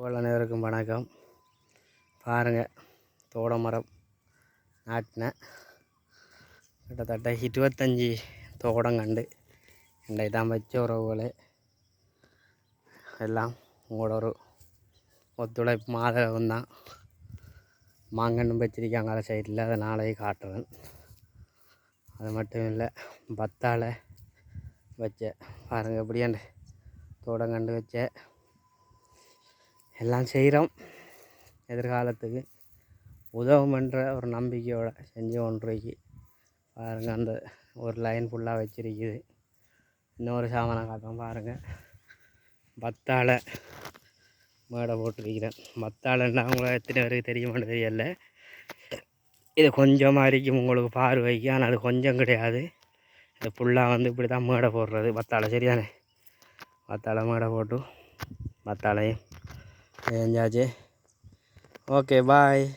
உங்கள் அனைவருக்கும் வணக்கம். பாருங்கள் தோட மரம் நாட்டினேன் கிட்டத்தட்ட இருபத்தஞ்சி தோடம் கண்டு என்னை தான் வச்ச உறவுகளே. எல்லாம் உங்களோட ஒரு ஒத்துழைப்பு மாதகம் தான். மாங்கன்னும் வச்சிருக்காங்க அந்த சைடில் அதை நாளையே காட்டுறேன். அது மட்டும் இல்லை பத்தாழை வச்ச பாருங்கள் எப்படியாண்டு தோடம் கண்டு வச்சேன் எல்லாம் செய்கிறோம். எதிர்காலத்துக்கு உதவுமென்ற ஒரு நம்பிக்கையோடு செஞ்சு ஒன்றைக்கு பாருங்கள் அந்த ஒரு லைன் ஃபுல்லாக வச்சிருக்குது. இன்னொரு சாமானை காட்டும் பாருங்கள் பத்தாழ மேடை போட்டிருக்கிறேன். பத்தாழைன்னா உங்களை எத்தனை பேருக்கு தெரியுமான்னு தெரியல. இது கொஞ்சமாக இருக்கும் உங்களுக்கு பார்வைக்கு ஆனால் அது கொஞ்சம் கிடையாது. இது ஃபுல்லாக வந்து இப்படி தான் மேடை போடுறது. பத்தாழை சரிதானே? பத்தாழை மேடை போட்டு અહીંયા છે ઓકે બાય